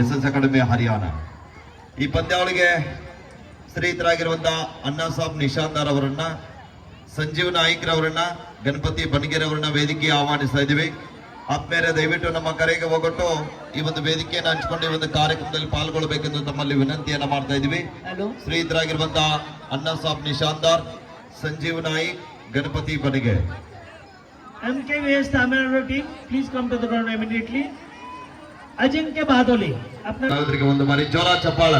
S S academy Haryana. ಈ ಪಂದ್ಯಾವಳಿಗೆ ಸ್ನೇಹಿತರಾಗಿರುವಂತಹ ಅಣ್ಣಾ ಸಾಬ್ ನಿಶಾಂದಾರ್ ಅವರನ್ನ ಸಂಜೀವ್ ನಾಯ್ಕರವರನ್ನ ಗಣಪತಿ ಬನಗೆರೆ ಅವರನ್ನ ವೇದಿಕೆಗೆ ಆಹ್ವಾನಿಸ್ತಾ ಇದ್ದೀವಿ. ಆತ್ಮೇಲೆ ದಯವಿಟ್ಟು ನಮ್ಮ ಕರೆಗೆ ಹೋಗೊಟ್ಟು. ಈ ಒಂದು ವೇದಿಕೆಯನ್ನು ಹಂಚಿಕೊಂಡು ಈ ಒಂದು ಕಾರ್ಯಕ್ರಮದಲ್ಲಿ ಪಾಲ್ಗೊಳ್ಳಬೇಕೆಂದು ತಮ್ಮಲ್ಲಿ ವಿನಂತಿಯನ್ನ ಮಾಡ್ತಾ ಇದ್ದೀವಿ. ಸ್ನೇಹಿತರಾಗಿರುವಂತಹ ಅಣ್ಣಾ Sab ನಿಶಾಂದಾರ್ Sanjeev Naik Ganapati ಬನಗೆ MKVS Tamil Nadu team, please come to the ground immediately. Ajinkya Badli अपना जला चपाल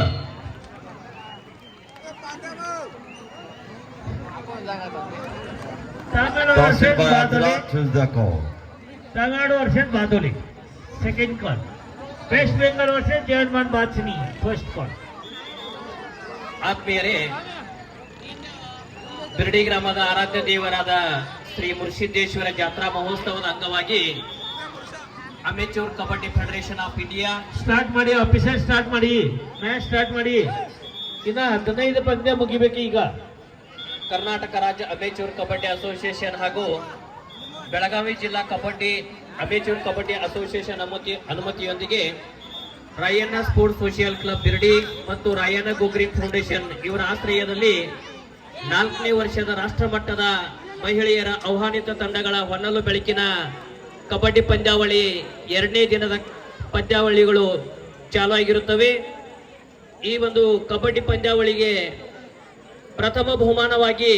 Tamil Nadu versus Badli. Second call west Bengal versus German बाचनी फ़र्स्ट कॉल आप मेरे बिर्डी ग्राम आराध्य देवर श्री मुर्शिदेश्वर जात्रा महोत्सव अंगवा amateur kabaddi federation of India start ಮಾಡಿ ಆಫೀಸರ್ ಸ್ಟಾರ್ಟ್ ಮಾಡಿ. ಮ್ಯಾಚ್ ಸ್ಟಾರ್ಟ್ ಮಾಡಿ. ಇನ್ನ ಹದಿನೈದು ಪಂದ್ಯ ಮುಗಿಬೇಕು ಈಗ. ಕರ್ನಾಟಕ ರಾಜ್ಯ ಅಮೆಚೂರ್ ಕಬಡ್ಡಿ ಅಸೋಸಿಯೇಷನ್ ಹಾಗೂ ಬೆಳಗಾವಿ ಜಿಲ್ಲಾ ಕಬಡ್ಡಿ ಅಮೆಚೂರ್ ಕಬಡ್ಡಿ ಅಸೋಸಿಯೇಷನ್ ಅನುಮತಿ ಅನುಮತಿಯೊಂದಿಗೆ Rayanna sports social club Birdi ಮತ್ತು ರಾಯಣ್ಣ ಗೋಗ್ರಿ ಫೌಂಡೇಶನ್ ಇವರ ಆಶ್ರಯದಲ್ಲಿ ನಾಲ್ಕನೇ ವರ್ಷದ ರಾಷ್ಟ್ರ ಮಟ್ಟದ ಮಹಿಳೆಯರ ಆಹ್ವಾನಿತ ತಂಡಗಳ ಹೊನ್ನಲು ಬೆಳಕಿನ ಕಬಡ್ಡಿ ಪಂದ್ಯಾವಳಿ ಎರಡನೇ ದಿನದ ಪಂದ್ಯಾವಳಿಗಳು ಚಾಲು ಆಗಿರುತ್ತವೆ ಈ ಒಂದು ಕಬಡ್ಡಿ ಪಂದ್ಯಾವಳಿಗೆ ಪ್ರಥಮ ಬಹುಮಾನವಾಗಿ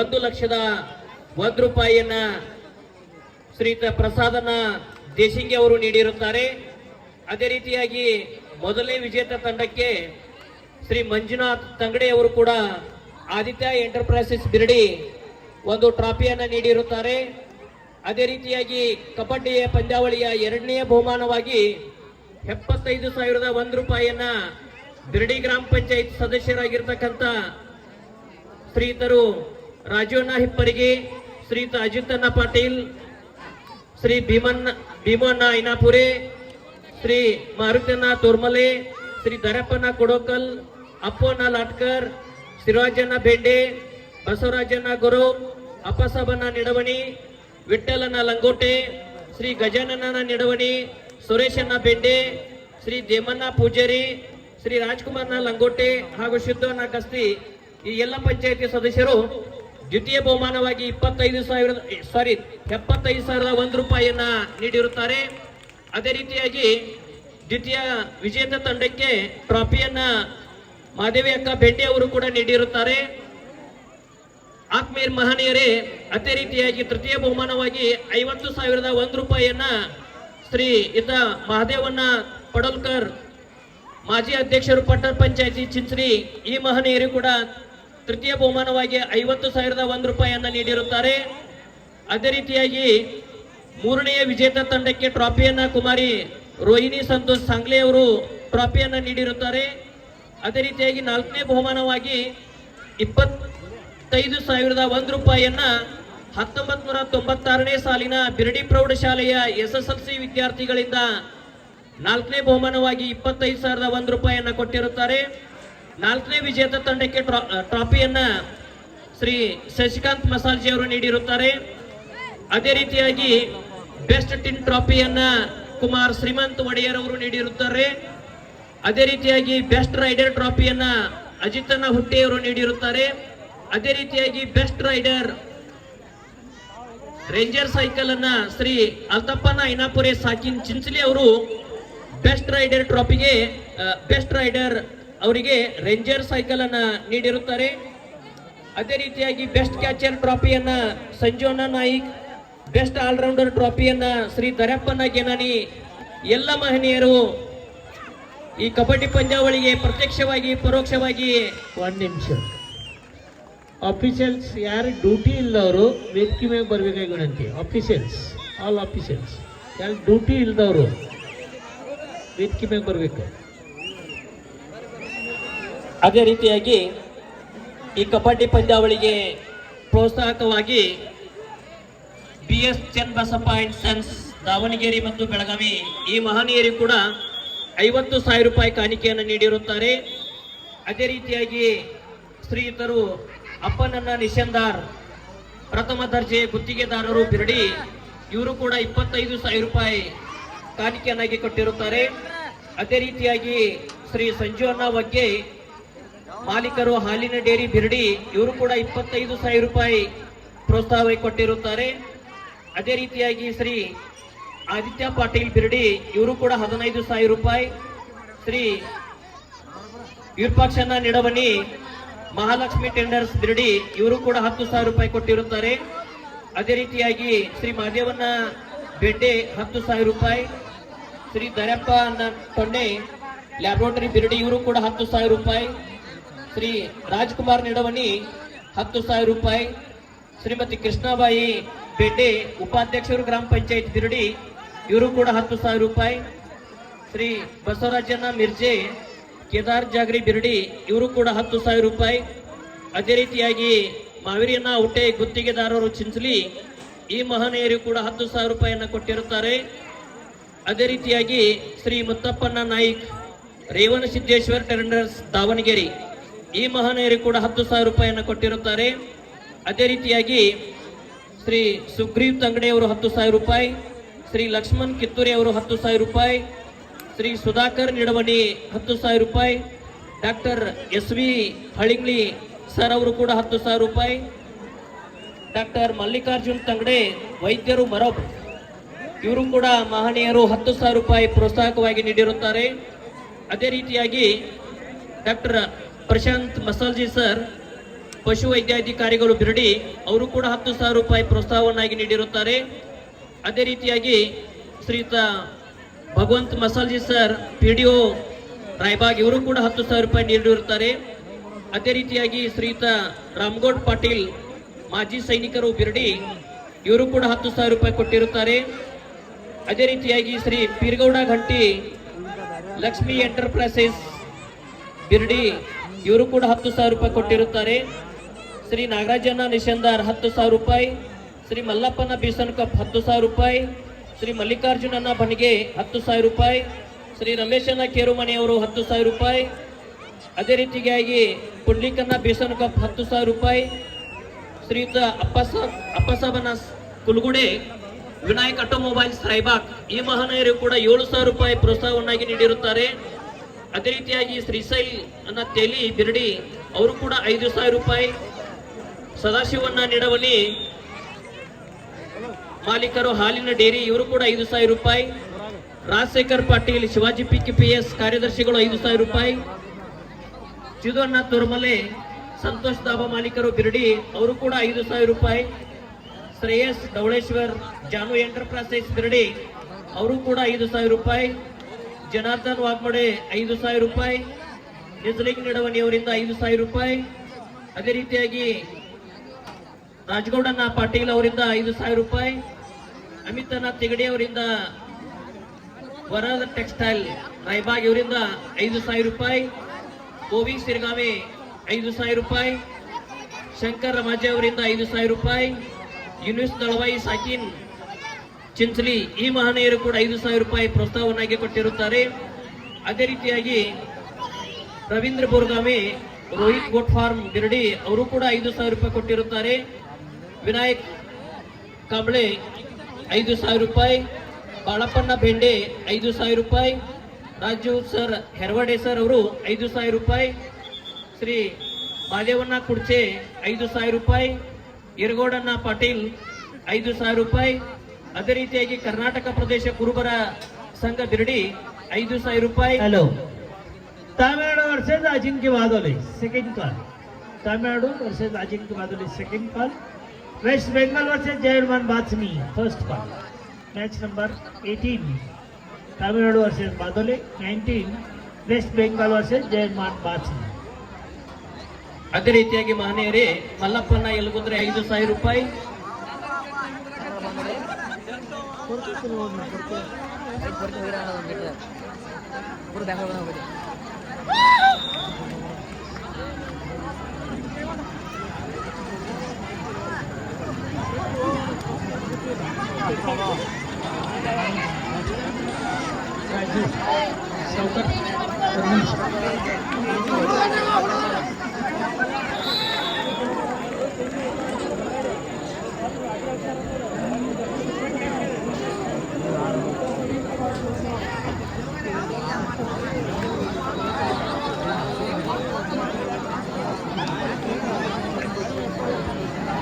ಒಂದು ಲಕ್ಷದ ಒಂದು ರೂಪಾಯಿಯನ್ನ ಶ್ರೀತ ಪ್ರಸಾದನ ದೇಶಿಂಗಿ ಅವರು ನೀಡಿರುತ್ತಾರೆ. ಅದೇ ರೀತಿಯಾಗಿ ಮೊದಲನೇ ವಿಜೇತ ತಂಡಕ್ಕೆ ಶ್ರೀ ಮಂಜುನಾಥ್ ತಂಗಡೆ ಅವರು ಕೂಡ ಆದಿತ್ಯ ಎಂಟರ್ಪ್ರೈಸಸ್ ಬಿರಡಿ ಒಂದು ಟ್ರಾಫಿಯನ್ನು ನೀಡಿರುತ್ತಾರೆ. ಅದೇ ರೀತಿಯಾಗಿ ಕಬಡ್ಡಿಯ ಪಂದ್ಯಾವಳಿಯ ಎರಡನೆಯ ಬಹುಮಾನವಾಗಿ ಎಪ್ಪತ್ತೈದು ಸಾವಿರದ ಒಂದು ರೂಪಾಯಿಯನ್ನ ಬಿರಡಿ ಗ್ರಾಮ ಪಂಚಾಯತ್ ಸದಸ್ಯರಾಗಿರ್ತಕ್ಕಂಥ ಶ್ರೀತರು ರಾಜಣ್ಣ ಹಿಪ್ಪರಿಗೆ, ಶ್ರೀತ ಅಜಿತಣ್ಣ ಪಾಟೀಲ್, ಶ್ರೀ ಭೀಮಣ್ಣ ಭೀಮಣ್ಣ ಐನಾಪುರೆ, ಶ್ರೀ ಮಾರುತಣ್ಣ ತೋರ್ಮಲೆ, ಶ್ರೀ ದರಪ್ಪನ ಕೊಡೋಕಲ್ ಅಪ್ಪಣ್ಣ ಲಾಟ್ಕರ್ ಶ್ರೀರಾಜಣ್ಣ ಬೆಂಡೆ ಬಸವರಾಜಣ್ಣ ಗುರು ಅಪ್ಪಸಾಬಣ್ಣ ನಿಡವಣಿ ವಿಠ್ಠಲಣ್ಣ ಲಂಗೋಟೆ, ಶ್ರೀ ಗಜಾನನ ನಿಡವಣಿ, ಸುರೇಶನ ಬೆಂಡೆ, ಶ್ರೀ ದೇಮಣ್ಣ ಪೂಜಾರಿ, ಶ್ರೀ ರಾಜ್ಕುಮಾರ್ನ ಲಂಗೋಟೆ ಹಾಗೂ ಶುದ್ಧವನ್ನ ಕಸ್ತಿ ಈ ಎಲ್ಲ ಪಂಚಾಯತಿ ಸದಸ್ಯರು ದ್ವಿತೀಯ ಬಹುಮಾನವಾಗಿ ಇಪ್ಪತ್ತೈದು ಸಾವಿರದ ಸಾರಿ ಎಪ್ಪತ್ತೈದು ಸಾವಿರದ ಒಂದು ರೂಪಾಯಿಯನ್ನ ನೀಡಿರುತ್ತಾರೆ. ಅದೇ ರೀತಿಯಾಗಿ ದ್ವಿತೀಯ ವಿಜೇತ ತಂಡಕ್ಕೆ ಟ್ರಾಫಿಯನ್ನ ಮಾದೇವಿ ಅಕ್ಕ ಬೆಂಡೆ ಅವರು ಕೂಡ ನೀಡಿರುತ್ತಾರೆ. ಆತ್ಮೀಯರ್ ಮಹನೀಯರೇ, ಅದೇ ರೀತಿಯಾಗಿ ತೃತೀಯ ಬಹುಮಾನವಾಗಿ ಐವತ್ತು ಸಾವಿರದ ಒಂದು ರೂಪಾಯಿಯನ್ನ ಶ್ರೀ ಇದ್ದ ಮಹದೇವಣ್ಣ ಪಡೋಲ್ಕರ್, ಮಾಜಿ ಅಧ್ಯಕ್ಷರು ಪಟ್ಟಣ ಪಂಚಾಯತಿ ಚಿಂಚ್ರಿ, ಈ ಮಹನೀಯರು ಕೂಡ ತೃತೀಯ ಬಹುಮಾನವಾಗಿ ಐವತ್ತು ಸಾವಿರದ ಒಂದು ರೂಪಾಯಿಯನ್ನ ನೀಡಿರುತ್ತಾರೆ. ಅದೇ ರೀತಿಯಾಗಿ ಮೂರನೆಯ ವಿಜೇತ ತಂಡಕ್ಕೆ ಟ್ರಾಫಿಯನ್ನ ಕುಮಾರಿ ರೋಹಿಣಿ ಸಂತೋಷ್ ಸಾಂಗ್ಲೆ ಅವರು ಟ್ರಾಫಿಯನ್ನ ನೀಡಿರುತ್ತಾರೆ. ಅದೇ ರೀತಿಯಾಗಿ ನಾಲ್ಕನೇ ಬಹುಮಾನವಾಗಿ ಇಪ್ಪತ್ತೈದು ಸಾವಿರದ ಒಂದು ರೂಪಾಯಿಯನ್ನ ಹತ್ತೊಂಬತ್ತು ನೂರ ತೊಂಬತ್ತಾರನೇ ಸಾಲಿನ ಬಿರಡಿ ಪ್ರೌಢಶಾಲೆಯ ಎಸ್ ಎಸ್ ಎಲ್ ಸಿ ವಿದ್ಯಾರ್ಥಿಗಳಿಂದ ನಾಲ್ಕನೇ ಬಹುಮಾನವಾಗಿ ಇಪ್ಪತ್ತೈದು ಸಾವಿರದ ಒಂದು ರೂಪಾಯಿಯನ್ನ ಕೊಟ್ಟಿರುತ್ತಾರೆ. ನಾಲ್ಕನೇ ವಿಜೇತ ತಂಡಕ್ಕೆ ಟ್ರಾ- ಟ್ರಾಫಿಯನ್ನ ಶ್ರೀ ಶಶಿಕಾಂತ್ ಮಸಾಲ್ಜಿ ಅವರು ನೀಡಿರುತ್ತಾರೆ. ಅದೇ ರೀತಿಯಾಗಿ ಬೆಸ್ಟ್ ಟಿನ್ ಟ್ರಾಫಿಯನ್ನ ಕುಮಾರ್ ಶ್ರೀಮಂತ್ ಒಡೆಯರ್ ಅವರು ನೀಡಿರುತ್ತಾರೆ. ಅದೇ ರೀತಿಯಾಗಿ ಬೆಸ್ಟ್ ರೈಡರ್ ಟ್ರಾಫಿಯನ್ನ ಅಜಿತನ ಹುಟ್ಟಿಯವರು ನೀಡಿರುತ್ತಾರೆ. ಅದೇ ರೀತಿಯಾಗಿ ಬೆಸ್ಟ್ ರೈಡರ್ ರೇಂಜರ್ ಸೈಕಲ್ ಅನ್ನ ಶ್ರೀ ಅಲ್ತಪ್ಪನ ಐನಾಪುರೆ ಸಾಕಿನ್ ಚಿಂಚಲಿ ಅವರು ಬೆಸ್ಟ್ ರೈಡರ್ ಟ್ರಾಫಿಗೆ ಬೆಸ್ಟ್ ರೈಡರ್ ಅವರಿಗೆ ರೇಂಜರ್ ಸೈಕಲ್ ಅನ್ನ ನೀಡಿರುತ್ತಾರೆ. ಅದೇ ರೀತಿಯಾಗಿ ಬೆಸ್ಟ್ ಕ್ಯಾಚರ್ ಟ್ರಾಫಿಯನ್ನ ಸಂಜೋನ ನಾಯಿಕ್ ಬೆಸ್ಟ್ ಆಲ್ರೌಂಡರ್ ಟ್ರಾಫಿಯನ್ನ ಶ್ರೀ ದರಪ್ಪನ ಗೆನಾನಿ, ಎಲ್ಲ ಮಹನೀಯರು ಈ ಕಬಡ್ಡಿ ಪಂದ್ಯಾವಳಿಗೆ ಪ್ರತ್ಯಕ್ಷವಾಗಿ, ಪರೋಕ್ಷವಾಗಿ ಒಂದ್ ನಿಮಿಷ. ಆಫೀಷಿಯಲ್ಸ್ ಯಾರು ಡ್ಯೂಟಿ ಇಲ್ಲದವರು ವೇದಿಕೆ ಮೇಲೆ ಬರಬೇಕಾಗಿ ವಿನಂತಿ ಆಫೀಷಿಯಲ್ಸ್ ಆಲ್ ಆಫೀಷಿಯಲ್ಸ್ ಯಾರು ಡ್ಯೂಟಿ ಇಲ್ಲದವರು ವೇದಿಕೆ ಮೇಲೆ ಬರಬೇಕು. ಅದೇ ರೀತಿಯಾಗಿ ಈ ಕಬಡ್ಡಿ ಪಂದ್ಯಾವಳಿಗೆ ಪ್ರೋತ್ಸಾಹಕವಾಗಿ B S Channabasappa and sons Davangere ಮತ್ತು ಬೆಳಗಾವಿ ಈ ಮಹನೀಯರು ಕೂಡ ಐವತ್ತು ಸಾವಿರ ರೂಪಾಯಿ ಕಾಣಿಕೆಯನ್ನು ನೀಡಿರುತ್ತಾರೆ. ಅದೇ ರೀತಿಯಾಗಿ ಶ್ರೀಯುತರು ಅಪ್ಪನನ್ನ ನಿಶಂದಾರ್ ಪ್ರಥಮ ದರ್ಜೆ ಗುತ್ತಿಗೆದಾರರು ಬಿರಡಿ, ಇವರು ಕೂಡ ಇಪ್ಪತ್ತೈದು ಸಾವಿರ ರೂಪಾಯಿ ಕಾಣಿಕೆಯನ್ನಾಗಿ ಕೊಟ್ಟಿರುತ್ತಾರೆ. ಅದೇ ರೀತಿಯಾಗಿ ಶ್ರೀ ಸಂಜೀವಣ್ಣ ಬಗ್ಗೆ ಮಾಲೀಕರು ಹಾಲಿನ ಡೇರಿ ಬಿರಡಿ, ಇವರು ಕೂಡ ಇಪ್ಪತ್ತೈದು ಸಾವಿರ ರೂಪಾಯಿ ಪ್ರೋತ್ಸಾಹ ಕೊಟ್ಟಿರುತ್ತಾರೆ. ಅದೇ ರೀತಿಯಾಗಿ ಶ್ರೀ ಆದಿತ್ಯ ಪಾಟೀಲ್ ಬಿರಡಿ, ಇವರು ಕೂಡ ಹದಿನೈದು ಸಾವಿರ ರೂಪಾಯಿ ಶ್ರೀ ವಿರೂಪಾಕ್ಷಣ್ಣ ನಿಡವನಿ ಮಹಾಲಕ್ಷ್ಮಿ ಟೆಂಡರ್ಸ್ ಬಿರಡಿ ಇವರು ಕೂಡ ಹತ್ತು ಸಾವಿರ ರೂಪಾಯಿ ಕೊಟ್ಟಿರುತ್ತಾರೆ. ಅದೇ ರೀತಿಯಾಗಿ ಶ್ರೀ ಮಹದೇವನ ಬೆಡ್ಡೆ ಹತ್ತು ಸಾವಿರ ರೂಪಾಯಿ. ಶ್ರೀ ದರಪ್ಪ ತೊಂಡೆ ಲ್ಯಾಬೋರೇಟರಿ ಬಿರಡಿ ಇವರು ಕೂಡ ಹತ್ತು ಸಾವಿರ ರೂಪಾಯಿ. ಶ್ರೀ ರಾಜ್ಕುಮಾರ್ ನಿಡವಣಿ ಹತ್ತು ಸಾವಿರ ರೂಪಾಯಿ. ಶ್ರೀಮತಿ ಕೃಷ್ಣಾಬಾಯಿ ಬೆಡ್ಡೆ ಉಪಾಧ್ಯಕ್ಷರು ಗ್ರಾಮ ಪಂಚಾಯತ್ ಬಿರಡಿ ಇವರು ಕೂಡ ಹತ್ತು ಸಾವಿರ ರೂಪಾಯಿ. ಶ್ರೀ ಬಸವರಾಜಣ್ಣ ಮಿರ್ಜೆ ಕೇದಾರ್ ಜಾಗರಿ ಬಿರ್ಡಿ, ಇವರು ಕೂಡ ಹತ್ತು ಸಾವಿರ ರೂಪಾಯಿ. ಅದೇ ರೀತಿಯಾಗಿ ಮಾವಿರಿಯನ್ನ ಹುಟ್ಟೆ ಗುತ್ತಿಗೆದಾರರು ಚಿಂಚಲಿ, ಈ ಮಹನೀಯರು ಕೂಡ ಹತ್ತು ಸಾವಿರ ರೂಪಾಯಿಯನ್ನು ಕೊಟ್ಟಿರುತ್ತಾರೆ. ಅದೇ ರೀತಿಯಾಗಿ ಶ್ರೀ ಮುತ್ತಪ್ಪಣ್ಣ ನಾಯ್ಕ್ ರೇವಣ ಸಿದ್ದೇಶ್ವರ್ ಟೆಂಡರ್ಸ್ ದಾವಣಗೆರೆ, ಈ ಮಹನೀಯರು ಕೂಡ ಹತ್ತು ಸಾವಿರ ರೂಪಾಯಿಯನ್ನು ಕೊಟ್ಟಿರುತ್ತಾರೆ. ಅದೇ ರೀತಿಯಾಗಿ ಶ್ರೀ ಸುಗ್ರೀವ್ ತಂಗಡೆ ಅವರು ಹತ್ತು ಸಾವಿರ ರೂಪಾಯಿ, ಶ್ರೀ ಲಕ್ಷ್ಮಣ್ ಕಿತ್ತೂರಿ ಅವರು ಹತ್ತು ಸಾವಿರ ರೂಪಾಯಿ ಶ್ರೀ ಸುಧಾಕರ್ ನಿಡವಣಿ ಹತ್ತು ಸಾವಿರ ರೂಪಾಯಿ, doctor S V Halingli sir ಅವರು ಕೂಡ ಹತ್ತು ಸಾವಿರ ರೂಪಾಯಿ, ಡಾಕ್ಟರ್ ಮಲ್ಲಿಕಾರ್ಜುನ್ ತಂಗಡೆ ವೈದ್ಯರು ಮರಬ್. ಇವರು ಕೂಡ ಮಹನೀಯರು ಹತ್ತು ಸಾವಿರ ರೂಪಾಯಿ ಪ್ರೋತ್ಸಾಹಕವಾಗಿ ನೀಡಿರುತ್ತಾರೆ. ಅದೇ ರೀತಿಯಾಗಿ ಡಾಕ್ಟರ್ ಪ್ರಶಾಂತ್ ಮಸಾಲ್ಜಿ ಸರ್, ಪಶು ವೈದ್ಯಾಧಿಕಾರಿಗಳು ಬಿರಡಿ, ಅವರು ಕೂಡ ಹತ್ತು ಸಾವಿರ ರೂಪಾಯಿ ಪ್ರೋತ್ಸಾಹವನ್ನಾಗಿ ನೀಡಿರುತ್ತಾರೆ. ಅದೇ ರೀತಿಯಾಗಿ ಶ್ರೀಯುತ Bhagwant Masalji sir P D O Raibag ಇವರು ಕೂಡ ಹತ್ತು ಸಾವಿರ ರೂಪಾಯಿ ನೀಡಿರುತ್ತಾರೆ ಅದೇ ರೀತಿಯಾಗಿ ಶ್ರೀಯುತ ರಾಮಗೌಡ್ ಪಾಟೀಲ್, ಮಾಜಿ ಸೈನಿಕರು ಬಿರಡಿ, ಇವರು ಕೂಡ ಹತ್ತು ಸಾವಿರ ರೂಪಾಯಿ ಕೊಟ್ಟಿರುತ್ತಾರೆ. ಅದೇ ರೀತಿಯಾಗಿ ಶ್ರೀ ಪೀರ್ಗೌಡ ಘಂಟಿ, ಲಕ್ಷ್ಮಿ ಎಂಟರ್ಪ್ರೈಸಸ್ ಬಿರಡಿ, ಇವರು ಕೂಡ ಹತ್ತು ಸಾವಿರ ರೂಪಾಯಿ ಕೊಟ್ಟಿರುತ್ತಾರೆ. ಶ್ರೀ ನಾಗರಾಜನ ನಿಶಂದಾರ್ ಹತ್ತು ಸಾವಿರ ರೂಪಾಯಿ, ಶ್ರೀ ಮಲ್ಲಪ್ಪನ ಬೀಸನ್ ಕಪ್ ಹತ್ತು ಸಾವಿರ ರೂಪಾಯಿ ಶ್ರೀ ಮಲ್ಲಿಕಾರ್ಜುನನ ಬಣಿಗೆ ಹತ್ತು ಸಾವಿರ ರೂಪಾಯಿ, ಶ್ರೀ ರಮೇಶನ ಕೇರುಮನೆಯವರು ಹತ್ತು ಸಾವಿರ ರೂಪಾಯಿ. ಅದೇ ರೀತಿಯಾಗಿ ಪುಂಡ್ಲಿಕನ್ನ ಬೇಸನ್ ಕಪ್ ಹತ್ತು ಸಾವಿರ ರೂಪಾಯಿ. ಶ್ರೀಯುತ ಅಪ್ಪಸ ಅಪ್ಪಸಬನ ಕುಲುಗುಡೆ, ವಿನಾಯಕ್ ಆಟೋಮೊಬೈಲ್ಸ್ ರೈಬಾಕ್ ಈ ಮಹನೀಯರು ಕೂಡ ಏಳು ಸಾವಿರ ರೂಪಾಯಿ ಪ್ರೋತ್ಸಾಹವನ್ನಾಗಿ ನೀಡಿರುತ್ತಾರೆ. ಅದೇ ರೀತಿಯಾಗಿ ಶ್ರೀಶೈಲ್ ಅನ್ನ ತೇಲಿ, ಬಿರಡಿ, ಅವರು ಕೂಡ ಐದು ಸಾವಿರ ರೂಪಾಯಿ ಸದಾಶಿವನ್ನ ನಿಡವಲಿ ಮಾಲೀಕರು ಹಾಲಿನ ಡೇರಿ, ಇವರು ಕೂಡ ಐದು ಸಾವಿರ ರೂಪಾಯಿ. Rajashekhar Patil, Shivaji P K P S ಕಾರ್ಯದರ್ಶಿಗಳು ಐದು ಸಾವಿರ ರೂಪಾಯಿ. ಚಿದಣ್ಣ ತುರ್ಮಲೆ ಸಂತೋಷ್ ದಾಬಾ ಮಾಲೀಕರು ಬಿರ್ಡಿ, ಅವರು ಕೂಡ ಐದು ಸಾವಿರ ರೂಪಾಯಿ. ಶ್ರೇಯಸ್ ಡೌಳೇಶ್ವರ್ ಜಾನು ಎಂಟರ್ಪ್ರೈಸಸ್ ಬಿರ್ಡಿ, ಅವರು ಕೂಡ ಐದು ಸಾವಿರ ರೂಪಾಯಿ. ಜನಾರ್ದನ್ ವಾಗ್ಮಡೆ, ಐದು ಸಾವಿರ ರೂಪಾಯಿ. ನಿಜಲಿಂಗ್ ನಡವಣಿ ಅವರಿಂದ ಐದು ಸಾವಿರ ರೂಪಾಯಿ. ಅದೇ ರೀತಿಯಾಗಿ ರಾಜಗೌಡನ ಪಾಟೀಲ್ ಅವರಿಂದ ಐದು ಸಾವಿರ ರೂಪಾಯಿ, ಅಮಿತನ ತಿಗಡಿ ಅವರಿಂದ ವರದ ಟೆಕ್ಸ್ಟೈಲ್ ರಾಯಬಾಗ್ ಇವರಿಂದ ಐದು ಸಾವಿರ ರೂಪಾಯಿ, ಗೋವಿಂದ್ ಸಿರ್ಗಾವೆ ಐದು ಸಾವಿರ ರೂಪಾಯಿ, ಶಂಕರ್ ರಮಾಜೆ ಅವರಿಂದ ಐದು ಸಾವಿರ ರೂಪಾಯಿ, ಯುನಿಸ್ ದಳವಾಯಿ ಸಾಕಿನ್ ಚಿಂಚಲಿ ಈ ಮಹನೀಯರು ಕೂಡ ಐದು ಸಾವಿರ ರೂಪಾಯಿ ಪ್ರೋತ್ಸಾಹವನ್ನಾಗಿ ಕೊಟ್ಟಿರುತ್ತಾರೆ. ಅದೇ ರೀತಿಯಾಗಿ ರವೀಂದ್ರ ಬೋರ್ಗಾಮಿ ರೋಹಿತ್ ಗೋಟ್ ಫಾರ್ಮ್ ಬಿರ್ಡಿ ಅವರು ಕೂಡ ಐದು ಸಾವಿರ ರೂಪಾಯಿ ಕೊಟ್ಟಿರುತ್ತಾರೆ. ವಿನಾಯಕ್ ಕಂಬಳೆ ಐದು ಸಾವಿರ ರೂಪಾಯಿ, ಬಾಳಪ್ಪಣ್ಣ ಬೆಂಡೆ ಐದು ಸಾವಿರ ರೂಪಾಯಿ, ರಾಜು ಸರ್ ಹೆರವಡೆ ಸರ್ ಅವರು ಐದು ಸಾವಿರ ರೂಪಾಯಿ, ಶ್ರೀ ಮಾದೇವಣ್ಣ ಕುಡ್ಚೆ ಐದು ಸಾವಿರ ರೂಪಾಯಿ ಇರಗೌಡಣ್ಣ ಪಾಟೀಲ್ ಐದು ಸಾವಿರ ರೂಪಾಯಿ, ಅದೇ ರೀತಿಯಾಗಿ ಕರ್ನಾಟಕ ಪ್ರದೇಶ ಕುರುಬರ ಸಂಘ ಬಿರಡಿ ಐದು ಸಾವಿರ ರೂಪಾಯಿ. ಹಲೋ ತಮಿಳುನಾಡು ವರ್ಷದ Ajinkya Vadoli second call Tamil Nadu versus Ajinkya Vadoli second call west Bengal versus ಜೈರ್ಮನ್ ಬಾತ್ಸಮಿ first call match number eighteen Tamil Nadu versus Badoli nineteen west Bengal versus ಜೈರ್ಮನ್ ಬಾತ್ಸಮಿ ಅದೇ ರೀತಿಯಾಗಿ ಮಹನೀಯರೇ ಮಲ್ಲಪ್ಪನ್ನ ಎಲ್ಗುದ್ರೆ ಐದು ಸಾವಿರ ರೂಪಾಯಿ ಬರ್ತೀವಿ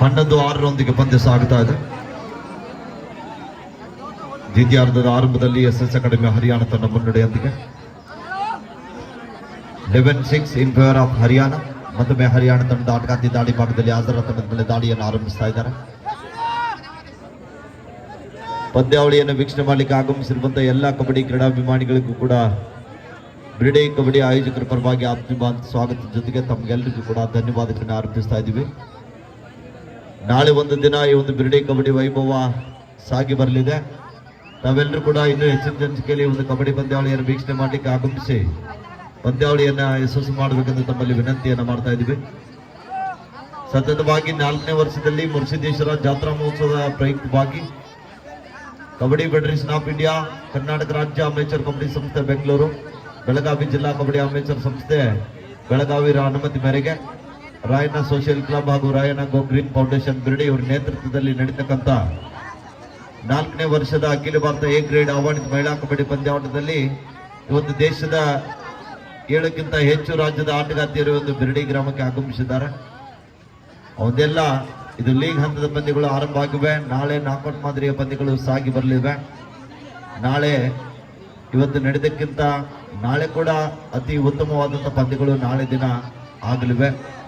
ಹನ್ನೊಂದು ಆರರೊಂದಿಗೆ ಪಂದ್ಯ ಸಾಗುತ್ತಾ ಇದೆ. ದ್ವಿತೀಯಾರ್ಧದ ಆರಂಭದಲ್ಲಿ ಎಸ್ ಎಸ್ ಅಕಾಡೆಮಿ ಹರಿಯಾಣ ತನ್ನ ಮುನ್ನಡೆಯೊಂದಿಗೆ. Eleven six in favour of Haryana. ಮತ್ತೊಮ್ಮೆ ಹರಿಯಾಣ ತಂಡ ಆಟಗಾರ್ತಿ ದಾಳಿ ಭಾಗದಲ್ಲಿ ಆಜರ ತಂಡದ ಮೇಲೆ ದಾಳಿಯನ್ನು ಆರಂಭಿಸ್ತಾ ಇದ್ದಾರೆ. ಪಂದ್ಯಾವಳಿಯನ್ನು ವೀಕ್ಷಣೆ ಮಾಡಲಿಕ್ಕೆ ಆಗಮಿಸಿರುವಂತಹ ಎಲ್ಲ ಕಬಡ್ಡಿ ಕ್ರೀಡಾಭಿಮಾನಿಗಳಿಗೂ ಕೂಡ ಬ್ರಿಡೇ ಕಬಡ್ಡಿ ಆಯೋಜಕರ ಪರವಾಗಿ ಆತ್ಮೀಯ ಸ್ವಾಗತದ ಜೊತೆಗೆ ತಮಗೆಲ್ಲರಿಗೂ ಕೂಡ ಧನ್ಯವಾದಗಳನ್ನು ಅರ್ಪಿಸ್ತಾ ಇದ್ದೀವಿ. ನಾಳೆ ಒಂದು ದಿನ ಈ ಒಂದು ಬಿರ್ಡಿ ಕಬಡ್ಡಿ ವೈಭವ ಸಾಗಿ ಬರಲಿದೆ. ನಾವೆಲ್ಲರೂ ಕೂಡ ಇನ್ನೂ ಹೆಚ್ಚಿನ ಸಂಖ್ಯೆಯಲ್ಲಿ ಒಂದು ಕಬಡ್ಡಿ ಪಂದ್ಯಾವಳಿಯನ್ನು ವೀಕ್ಷಣೆ ಮಾಡಲಿಕ್ಕೆ ಆಗಮಿಸಿ ಪಂದ್ಯಾವಳಿಯನ್ನು ಯಶಸ್ಸು ಮಾಡಬೇಕೆಂದು ತಮ್ಮಲ್ಲಿ ವಿನಂತಿಯನ್ನು ಮಾಡ್ತಾ ಇದ್ದೀವಿ. ಸತತವಾಗಿ ನಾಲ್ಕನೇ ವರ್ಷದಲ್ಲಿ ಮುರುಸಿದ್ದೇಶ್ವರ ಜಾತ್ರಾ ಮಹೋತ್ಸವದ ಪ್ರಯುಕ್ತವಾಗಿ kabaddi federation of India, Karnataka ರಾಜ್ಯ ಅಮೇಚರ್ ಕಬಡ್ಡಿ ಸಂಸ್ಥೆ ಬೆಂಗಳೂರು, ಬೆಳಗಾವಿ ಜಿಲ್ಲಾ ಕಬಡ್ಡಿ ಅಮೇಚರ್ ಸಂಸ್ಥೆ ಬೆಳಗಾವಿರ ಅನುಮತಿ ಮೇರೆಗೆ ರಾಯಣ್ಣ ಸೋಷಿಯಲ್ ಕ್ಲಬ್ ಹಾಗೂ Rayanna go green foundation Birdi ಇವರ ನೇತೃತ್ವದಲ್ಲಿ ನಡೀತಕ್ಕಂಥ ನಾಲ್ಕನೇ ವರ್ಷದ ಅಖಿಲ ಭಾರತ ಎ ಗ್ರೇಡ್ ಆಹ್ವಾನಿತ ಮಹಿಳಾ ಕಬಡ್ಡಿ ಪಂದ್ಯಾಟದಲ್ಲಿ ಇವತ್ತು ದೇಶದ ಏಳಕ್ಕಿಂತ ಹೆಚ್ಚು ರಾಜ್ಯದ ಆಟಗಾರ್ತಿಯರು ಒಂದು ಬಿರ್ಡಿ ಗ್ರಾಮಕ್ಕೆ ಆಗಮಿಸಿದ್ದಾರೆ. ಅವನ್ನೆಲ್ಲ ಇದು ಲೀಗ್ ಹಂತದ ಪಂದ್ಯಗಳು ಆರಂಭ ಆಗಿವೆ. ನಾಳೆ ನಾಕೌಟ್ ಮಾದರಿಯ ಪಂದ್ಯಗಳು ಸಾಗಿ ಬರಲಿವೆ. ನಾಳೆ ಇವತ್ತು ನಡೆದಕ್ಕಿಂತ ನಾಳೆ ಕೂಡ ಅತಿ ಉತ್ತಮವಾದಂಥ ಪಂದ್ಯಗಳು ನಾಳೆ ದಿನ ಆಗಲಿವೆ.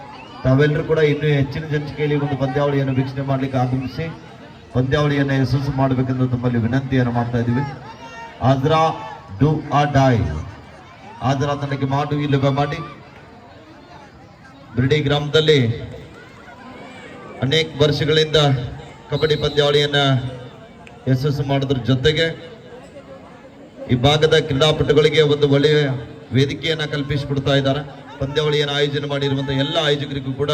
ತಾವೆಲ್ಲರೂ ಕೂಡ ಇನ್ನೂ ಹೆಚ್ಚಿನ ಸಂಖ್ಯೆಯಲ್ಲಿ ಒಂದು ಪಂದ್ಯಾವಳಿಯನ್ನು ವೀಕ್ಷಣೆ ಮಾಡಲಿಕ್ಕೆ ಆಗಮಿಸಿ, ಪಂದ್ಯಾವಳಿಯನ್ನು ಯಶಸ್ಸು ಮಾಡಬೇಕೆಂದು ತಮ್ಮಲ್ಲಿ ವಿನಂತಿಯನ್ನು ಮಾಡ್ತಾ ಇದ್ದೀವಿ. ಆದ್ರ, ಡು ಆ ಡಾಯ್. ಆದ್ರ ತನಗೆ ಮಾಡು ಇಲ್ಲವೇ ಮಾಡಿ. ಬ್ರಿಡಿ ಗ್ರಾಮದಲ್ಲಿ ಅನೇಕ ವರ್ಷಗಳಿಂದ ಕಬಡ್ಡಿ ಪಂದ್ಯಾವಳಿಯನ್ನ ಯಶಸ್ಸು ಮಾಡೋದ್ರ ಜೊತೆಗೆ ಈ ಭಾಗದ ಕ್ರೀಡಾಪಟುಗಳಿಗೆ ಒಂದು ಒಳ್ಳೆಯ ವೇದಿಕೆಯನ್ನ ಕಲ್ಪಿಸಿಕೊಡ್ತಾ ಇದ್ದಾರೆ. ಪಂದ್ಯಾವಳಿಯನ್ನು ಆಯೋಜನೆ ಮಾಡಿರುವಂತಹ ಎಲ್ಲ ಆಯೋಜಕರಿಗೂ ಕೂಡ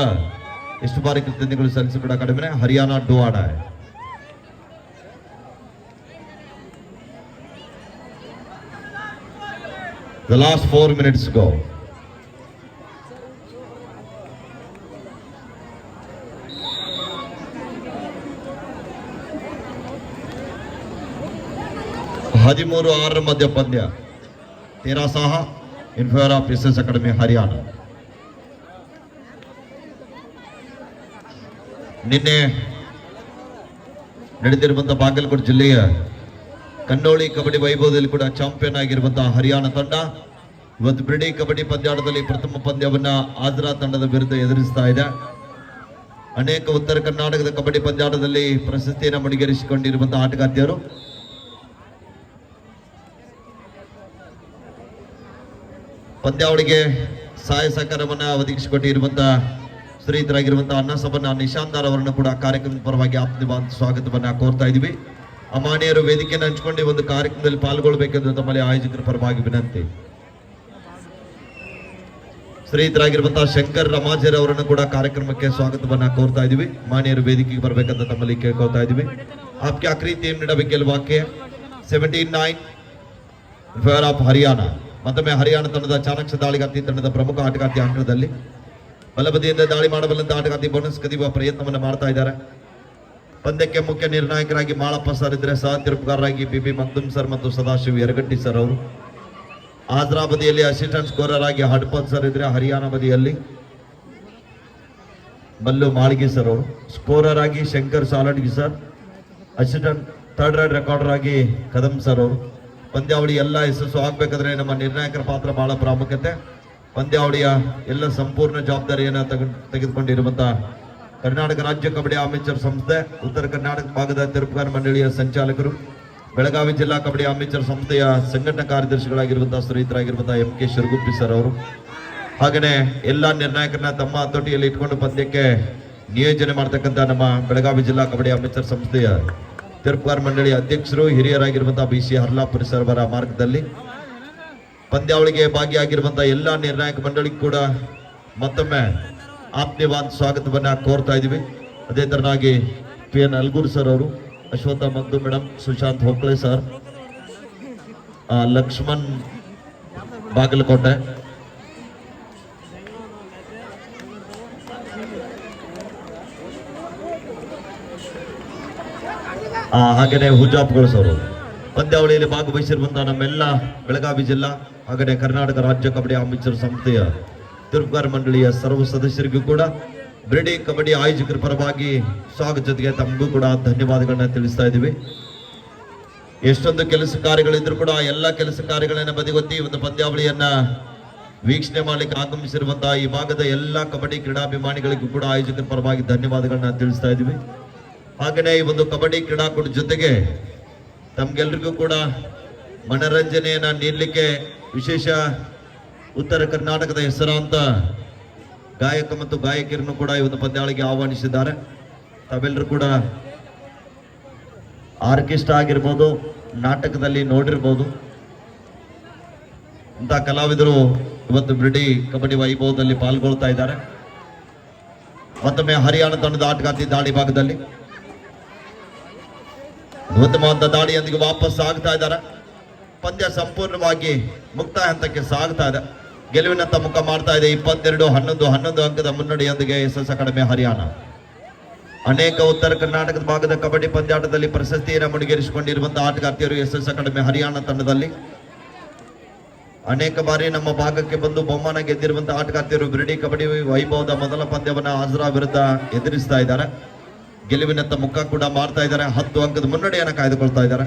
ಎಷ್ಟು ಬಾರಿ ಕೃತಜ್ಞತೆಗಳು ಸಲ್ಲಿಸಿ ಕೂಡ ಕಡಿಮೆ ಹರಿಯಾಣ, ಡುವಾಡ. The last four minutes go ಹದಿಮೂರು ಆರರ ಮಧ್ಯ ಪಂದ್ಯ. ತೇರಾ Saha. Favour of S academy Haryana ನಿನ್ನೆ ನಡೆದಿರುವಂತಹ ಬಾಗಲಕೋಟೆ ಜಿಲ್ಲೆಯ ಕನ್ನೋಳಿ ಕಬಡ್ಡಿ ವೈಭವದಲ್ಲಿ ಕೂಡ ಚಾಂಪಿಯನ್ ಆಗಿರುವಂತಹ ಹರಿಯಾಣ ತಂಡ ಇವತ್ತು ಬ್ರಿಡಿ ಕಬಡ್ಡಿ ಪಂದ್ಯಾಟದಲ್ಲಿ ಪ್ರಥಮ ಪಂದ್ಯವನ್ನ ಆದ್ರಾ ತಂಡದ ವಿರುದ್ಧ ಎದುರಿಸ್ತಾ ಇದೆ. ಅನೇಕ ಉತ್ತರ ಕರ್ನಾಟಕದ ಕಬಡ್ಡಿ ಪಂದ್ಯಾಟದಲ್ಲಿ ಪ್ರಶಸ್ತಿಯನ್ನು ಮುಡಿಗೇರಿಸಿಕೊಂಡಿರುವಂತಹ ಆಟಗಾರ್ತಿಯರು. ಪಂದ್ಯಾವಳಿಗೆ ಸಹಾಯ ಸಹಕಾರವನ್ನು ಒದಗಿಸಿಕೊಟ್ಟಿರುವಂತಹ ಸ್ನೇಹಿತರಾಗಿರುವಂತಹ ಅನ್ನ ನಿಶಾಂತಾರ್ ಅವರನ್ನು ಕೂಡ ಕಾರ್ಯಕ್ರಮದ ಪರವಾಗಿ ಆತ್ಮೀಯ ಸ್ವಾಗತವನ್ನ ಕೋರ್ತಾ ಇದ್ದೀವಿ. ಅಮಾನ್ಯರು ವೇದಿಕೆಯನ್ನು ಹಂಚಿಕೊಂಡು ಒಂದು ಕಾರ್ಯಕ್ರಮದಲ್ಲಿ ಪಾಲ್ಗೊಳ್ಳಬೇಕೆಂದು ತಮ್ಮಲ್ಲಿ ಆಯೋಜಕರ ಪರವಾಗಿ ವಿನಂತಿ. ಸ್ನೇಹಿತರಾಗಿರುವಂತಹ ಶಂಕರ್ ರಮಾಜರ್ ಅವರನ್ನು ಕೂಡ ಕಾರ್ಯಕ್ರಮಕ್ಕೆ ಸ್ವಾಗತವನ್ನ ಕೋರ್ತಾ ಇದೀವಿ ಮಾನ್ಯರು ವೇದಿಕೆಗೆ ಬರಬೇಕಂತ ತಮ್ಮಲ್ಲಿ ಕೇಳ್ಕೊತಾ ಇದೀವಿ ಆಪ್ಕೆ ಆಖರಿ team ನೀಡಬೇಕೆಲ್ವಾಕೆ seventy nine favour of Haryana ಮತ್ತೊಮ್ಮೆ ಹರಿಯಾಣ ತಂಡದ ಚಾಣಕ್ಷ ದಾಳಿಗಾರ್ತಿ ತಂಡದ ಪ್ರಮುಖ ಆಟಗಾರ್ತಿ ಆಟದಲ್ಲಿ ಬಲಬದಿಯಿಂದ ದಾಳಿ ಮಾಡಬಲ್ಲಂತ ಆಟಗಾರ್ತಿ ಬೋನಸ್ ಕದಿಯುವ ಪ್ರಯತ್ನವನ್ನು ಮಾಡ್ತಾ ಇದ್ದಾರೆ. ಪಂದ್ಯಕ್ಕೆ ಮುಖ್ಯ ನಿರ್ಣಾಯಕರಾಗಿ ಮಾಳಪ್ಪ ಸರ್ ಇದ್ರೆ ಸಹ ತಿರುಪುಗಾರರಾಗಿ ಬಿ ಬಿ ಮಕ್ದುಮ್ ಸರ್ ಮತ್ತು ಸದಾಶಿವ್ ಯರಗಟ್ಟಿ ಸರ್ ಅವರು. ಆದ್ರಾ ಬದಿಯಲ್ಲಿ ಅಸಿಸ್ಟೆಂಟ್ ಸ್ಕೋರರ್ ಆಗಿ ಹಡ್ಪತ್ ಸರ್ ಇದ್ರೆ ಹರಿಯಾಣ ಬದಿಯಲ್ಲಿ ಮಲ್ಲು ಮಾಳಿಗೆ ಸರ್ ಅವರು. ಸ್ಕೋರರ್ ಆಗಿ Shankar Saladgi sir. Assistant third raid recorder ಆಗಿ ಕದಂ ಸರ್ ಅವರು. ಪಂದ್ಯಾವಳಿ ಎಲ್ಲ ಯಶಸ್ಸು ಆಗ್ಬೇಕಾದ್ರೆ ನಮ್ಮ ನಿರ್ಣಾಯಕರ ಪಾತ್ರ ಬಹಳ ಪ್ರಾಮುಖ್ಯತೆ. ಪಂದ್ಯಾವಳಿಯ ಎಲ್ಲ ಸಂಪೂರ್ಣ ಜವಾಬ್ದಾರಿಯನ್ನು ತೆಗೆದು ತೆಗೆದುಕೊಂಡಿರುವಂತಹ ಕರ್ನಾಟಕ ರಾಜ್ಯ ಕಬಡ್ಡಿ ಅಮೇಚರ್ ಸಂಸ್ಥೆ, ಉತ್ತರ ಕರ್ನಾಟಕ ಭಾಗದ ತಿರುಪುಗಾರ ಮಂಡಳಿಯ ಸಂಚಾಲಕರು, ಬೆಳಗಾವಿ ಜಿಲ್ಲಾ ಕಬಡ್ಡಿ ಅಮೇಚರ್ ಸಂಸ್ಥೆಯ ಸಂಘಟನಾ ಕಾರ್ಯದರ್ಶಿಗಳಾಗಿರುವಂತಹ ಸ್ನೇಹಿತರಾಗಿರುವಂತಹ ಎಂ ಕೆ ಶಿರಗುಪ್ಪಿ ಸರ್ ಅವರು. ಹಾಗೆಯೇ ಎಲ್ಲ ನಿರ್ಣಾಯಕರನ್ನ ತಮ್ಮ ಹತೋಟಿಯಲ್ಲಿ ಇಟ್ಕೊಂಡು ಪಂದ್ಯಕ್ಕೆ ನಿಯೋಜನೆ ಮಾಡ್ತಕ್ಕಂಥ ನಮ್ಮ ಬೆಳಗಾವಿ ಜಿಲ್ಲಾ ಕಬಡ್ಡಿ ಅಮೇಚರ್ ಸಂಸ್ಥೆಯ ತಿರುಪುಗಾರ ಮಂಡಳಿ ಅಧ್ಯಕ್ಷರು, ಹಿರಿಯರಾಗಿರುವಂತಹ ಬಿ ಸಿ ಹರ್ಲಾಪುರಿ ಸರ್ವರ ಮಾರ್ಗದಲ್ಲಿ. ಪಂದ್ಯಾವಳಿಗೆ ಭಾಗಿಯಾಗಿರುವಂತಹ ಎಲ್ಲ ನಿರ್ಣಾಯಕ ಮಂಡಳಿಗೂ ಕೂಡ ಮತ್ತೊಮ್ಮೆ ಆತ್ಮೀಯವಾದ ಸ್ವಾಗತವನ್ನ ಕೋರ್ತಾ ಇದೀವಿ ಅದೇ ತರನಾಗಿ ಪಿ ಎನ್ ಅಲ್ಗೂರ್ ಸರ್ ಅವರು, ಅಶ್ವಥ ಮಗ್ದು ಮೇಡಮ್ ಸುಶಾಂತ್ ಹೊಕ್ಳೆ ಸರ್ ಲಕ್ಷ್ಮಣ್ ಬಾಗಲಕೋಟೆ. ಆ, ಹಾಗೇನೆ ಹುಜಾಪ್ಗಳು ಸರ್ ಅವರು ಪಂದ್ಯಾವಳಿಯಲ್ಲಿ ಭಾಗವಹಿಸಿರುವಂತಹ ನಮ್ಮೆಲ್ಲ ಬೆಳಗಾವಿ ಜಿಲ್ಲಾ ಹಾಗೆಯೇ ಕರ್ನಾಟಕ ರಾಜ್ಯ ಕಬಡ್ಡಿ ಅಮೇಚರ್ ಸಂಸ್ಥೆಯ ತಿರುಪುಗಾರ ಮಂಡಳಿಯ ಸರ್ವ ಸದಸ್ಯರಿಗೂ ಕೂಡ ಬ್ರಿಡಿ ಕಬಡ್ಡಿ ಆಯೋಜಕರ ಪರವಾಗಿ ಸ್ವಾಗತ ಜೊತೆಗೆ ತಮಗೂ ಕೂಡ ಧನ್ಯವಾದಗಳನ್ನ ತಿಳಿಸ್ತಾ ಇದ್ದೀವಿ. ಎಷ್ಟೊಂದು ಕೆಲಸ ಕಾರ್ಯಗಳಿದ್ರು ಕೂಡ ಎಲ್ಲ ಕೆಲಸ ಕಾರ್ಯಗಳನ್ನ ಬದಿಗೊತ್ತಿ ಒಂದು ಪಂದ್ಯಾವಳಿಯನ್ನ ವೀಕ್ಷಣೆ ಮಾಡಲಿಕ್ಕೆ ಆಗಮಿಸಿರುವಂತಹ ಈ ಭಾಗದ ಎಲ್ಲ ಕಬಡ್ಡಿ ಕ್ರೀಡಾಭಿಮಾನಿಗಳಿಗೂ ಕೂಡ ಆಯೋಜಕರ ಪರವಾಗಿ ಧನ್ಯವಾದಗಳನ್ನ ತಿಳಿಸ್ತಾ ಇದ್ದೀವಿ. ಹಾಗೆಯೇ ಈ ಒಂದು ಕಬಡ್ಡಿ ಕ್ರೀಡಾಕೂಟ ಜೊತೆಗೆ ತಮ್ಗೆಲ್ರಿಗೂ ಕೂಡ ಮನರಂಜನೆಯನ್ನ ನೀಡಲಿಕ್ಕೆ ವಿಶೇಷ ಉತ್ತರ ಕರ್ನಾಟಕದ ಹೆಸರಾಂತ ಗಾಯಕ ಮತ್ತು ಗಾಯಕಿಯರನ್ನು ಕೂಡ ಈ ಒಂದು ಪಂದ್ಯಾವಳಿಗೆ ಆಹ್ವಾನಿಸಿದ್ದಾರೆ. ತಾವೆಲ್ಲರೂ ಕೂಡ ಆರ್ಕೆಸ್ಟ್ರಾ ಆಗಿರ್ಬೋದು, ನಾಟಕದಲ್ಲಿ ನೋಡಿರ್ಬೋದು. ಇಂಥ ಕಲಾವಿದರು ಇವತ್ತು ಬ್ರಿಡಿ ಕಬಡ್ಡಿ ವೈಭವದಲ್ಲಿ ಪಾಲ್ಗೊಳ್ತಾ ಇದ್ದಾರೆ. ಮತ್ತೊಮ್ಮೆ ಹರಿಯಾಣ ತಂಡದ ಆಟಗಾರ್ತಿ ದಾಳಿ ಭಾಗದಲ್ಲಿ ಉತ್ತಮವಾದ ದಾಳಿಯೊಂದಿಗೆ ವಾಪಸ್ ಆಗ್ತಾ ಇದ್ದಾರೆ. ಪಂದ್ಯ ಸಂಪೂರ್ಣವಾಗಿ ಮುಕ್ತಾಯ ಹಂತಕ್ಕೆ ಸಾಗ್ತಾ ಇದೆ. ಗೆಲುವಿನತ್ತ ಮುಖ ಮಾಡ್ತಾ ಇದೆ ಇಪ್ಪತ್ತೆರಡು, ಹನ್ನೊಂದು ಹನ್ನೊಂದು ಅಂಕದ ಮುನ್ನಡೆಯೊಂದಿಗೆ ಎಸ್ ಅಕಾಡೆಮಿ ಹರಿಯಾಣ. ಅನೇಕ ಉತ್ತರ ಕರ್ನಾಟಕದ ಭಾಗದ ಕಬಡ್ಡಿ ಪಂದ್ಯಾಟದಲ್ಲಿ ಪ್ರಶಸ್ತಿಯನ್ನು ಮುಡಿಗೇರಿಸಿಕೊಂಡಿರುವಂತಹ ಆಟಗಾರ್ತಿಯರು ಎಸ್ ಎಸ್ ಅಕಾಡೆಮಿ ಹರಿಯಾಣ ತಂಡದಲ್ಲಿ. ಅನೇಕ ಬಾರಿ ನಮ್ಮ ಭಾಗಕ್ಕೆ ಬಂದು ಬಹುಮಾನ ಗೆದ್ದಿರುವಂತಹ ಆಟಗಾರ್ತಿಯರು ಬ್ರಿಡಿ ಕಬಡ್ಡಿ ವೈಭವದ ಮೊದಲ ಪಂದ್ಯವನ್ನು ಆಜರಾ ವಿರುದ್ಧ ಎದುರಿಸ್ತಾ ಇದ್ದಾರೆ. ಗೆಲುವಿನತ್ತ ಮುಖ ಕೂಡ ಮಾಡ್ತಾ ಇದ್ದಾರೆ. ಹತ್ತು ಅಂಕದ ಮುನ್ನಡೆಯನ್ನು ಕಾಯ್ದುಕೊಳ್ತಾ ಇದ್ದಾರೆ.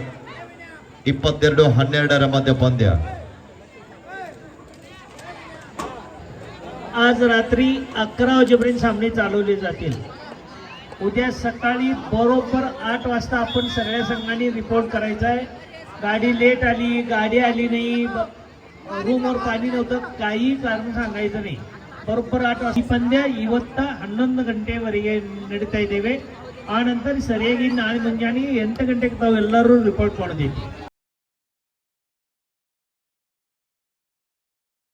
ಇಪ್ಪತ್ತೆರಡು ಹನ್ನೆರಡರ ಮಧ್ಯೆ ಪಂದ್ಯ. आज रात्री अकरा वाजेपर्यंत सामने चालवले जातील. उद्या सकाळी बरोबर आठ वाजता आपण सगळ्या संघांनी रिपोर्ट करायचा आहे. गाडी लेट आली गाडी आली नाही रूमवर पाणी नव्हतं काही कारण सांगायचं नाही. बरोबर आठ वाजता. पंद्या इवत्ता हन्नंद घंटेवर ಗಂಟೆವರೆಗೆ ನಡೀತಾ ಇದ್ದೇವೆ ಆ ನಂತರ ಸರಿಯಾಗಿ ನಾಳೆ ಮುಂಜಾನೆ ಎಂಟು ಗಂಟೆಗೆ ತಾವು ಎಲ್ಲರೂ ರಿಪೋರ್ಟ್ ಮಾಡೋದೈತಿ